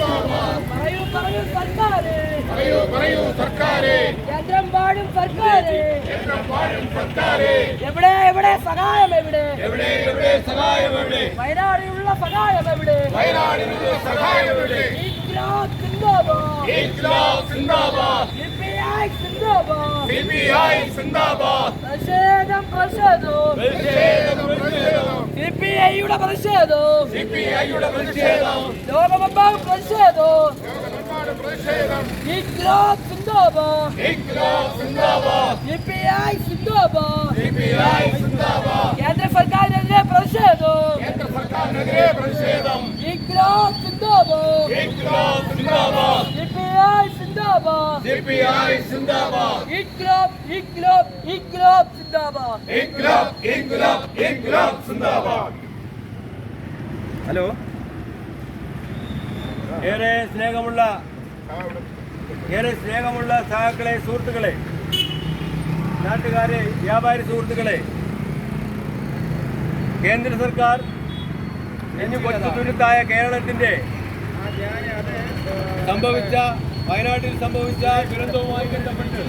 പറയൂ പറയൂ സർക്കാരെ. പറയൂ പറയൂ സർക്കാരെ. കേന്ദ്രം പാടും സർക്കാരെ. കേന്ദ്രം പാടും സർക്കാരെ. എവിടെ എവിടെ സഹായം എവിടെ? എവിടെ എവിടെ സഹായം എവിടെ? വയനാടിനുള്ള സഹായം എവിടെ? വയനാടിനുള്ള സഹായം എവിടെ? ഇൻക്ലാബ് സിന്ദാബാദ്. ഇൻക്ലാബ് സിന്ദാബാദ്. സിപിഐ സിന്ദാബാദ്. സിപിഐ സിന്ദാബാദ്. പ്രതിഷേധം. പ്രതിഷേധം. സിപിഐയുടെ പ്രതിഷേധം. സിപിഐയുടെ പ്രതിഷേധം. ലോകമെമ്പാടും പ്രതിഷേധം. ലോകമെമ്പാടും പ്രതിഷേധം. ഇൻക്ലാബ് സിന്ദാബാദ്. ഇൻക്ലാബ് സിന്ദാബാദ്. സിപിഐ സിന്ദാബാദ്. സിപിഐ സിന്ദാബാദ്. കേന്ദ്ര സർക്കാരിനെതിരെ പ്രതിഷേധം. കേന്ദ്ര സർക്കാരിനെതിരെ പ്രതിഷേധം. ഇൻക്ലാബ് സിന്ദാബാദ്. ഇൻക്ലാബ് സിന്ദാബാദ്. സിപിഐ സിന്ദാബാദ്. സിപിഐ സിന്ദാബാദ്. ഇൻക്ലാബ് ഇൻക്ലാബ് ഇൻക്ലാബ് സിന്ദാബാദ്. ഇൻക്ലാബ് ഇൻക്ലാബ് ഇൻക്ലാബ് സിന്ദാബാദ്. ഹലോ ഏറെ സ്നേഹമുള്ള ഏറെ സ്നേഹമുള്ള സഹാക്കളെ സുഹൃത്തുക്കളെ നാട്ടുകാരെ വ്യാപാരി സുഹൃത്തുക്കളെ കേന്ദ്ര സർക്കാർ ഇനി കൊച്ചുതുരുത്തായ കേരളത്തിന്റെ സംഭവിച്ച വയനാട്ടിൽ സംഭവിച്ച ദുരന്തവുമായി ബന്ധപ്പെട്ട്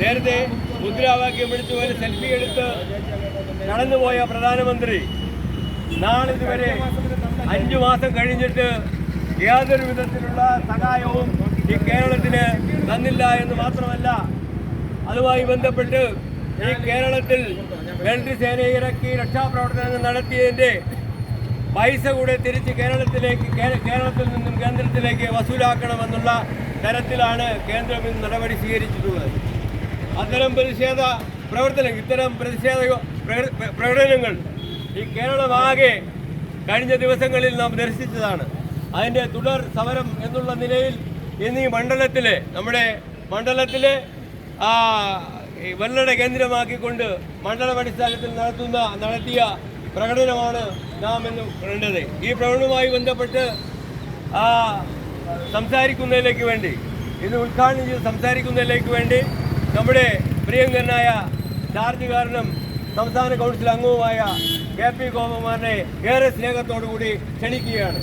നേരത്തെ മുദ്രാവാക്യം വിളിച്ചു ഒരു സെൽഫി എടുത്ത് നടന്നുപോയ പ്രധാനമന്ത്രി നാളിതുവരെ അഞ്ചു മാസം കഴിഞ്ഞിട്ട് യാതൊരു വിധത്തിലുള്ള സഹായവും ഈ കേരളത്തിന് തന്നില്ല എന്ന് മാത്രമല്ല അതുമായി ബന്ധപ്പെട്ട് ഈ കേരളത്തിൽ മിലിറ്ററി സേനയെ ഇറക്കി രക്ഷാപ്രവർത്തനങ്ങൾ നടത്തിയതിന്റെ പൈസ കൂടെ തിരിച്ച് കേരളത്തിലേക്ക് കേരളത്തിൽ നിന്നും കേന്ദ്രത്തിലേക്ക് വസൂലാക്കണമെന്നുള്ള തരത്തിലാണ് കേന്ദ്രം ഇന്ന് നടപടി സ്വീകരിച്ചിട്ടുള്ളത്. അത്തരം പ്രതിഷേധ പ്രവർത്തനം ഇത്തരം പ്രതിഷേധ പ്രക- പ്രകടനങ്ങൾ ഈ കേരളമാകെ കഴിഞ്ഞ ദിവസങ്ങളിൽ നാം ദർശിച്ചതാണ്. അതിന്റെ തുടർ സമരം എന്നുള്ള നിലയിൽ ഇന്ന് ഈ മണ്ഡലത്തിലെ നമ്മുടെ മണ്ഡലത്തിലെ വെള്ളട കേന്ദ്രമാക്കിക്കൊണ്ട് മണ്ഡലമടിസ്ഥാനത്തിൽ നടത്തുന്ന നടത്തിയ പ്രകടനമാണ് നാം എന്ന് കണ്ടത്. ഈ പ്രകടനവുമായി ബന്ധപ്പെട്ട് സംസാരിക്കുന്നതിലേക്ക് വേണ്ടി ഇത് ഉദ്ഘാടനം ചെയ്ത് സംസാരിക്കുന്നതിലേക്ക് വേണ്ടി നമ്മുടെ പ്രിയങ്കരനായ ചാർജുകാരനും സംസ്ഥാന കൗൺസിൽ അംഗവുമായ കെ പി ഗോപകുമാറിനെ ഏറെ സ്നേഹത്തോടു കൂടി ക്ഷണിക്കുകയാണ്.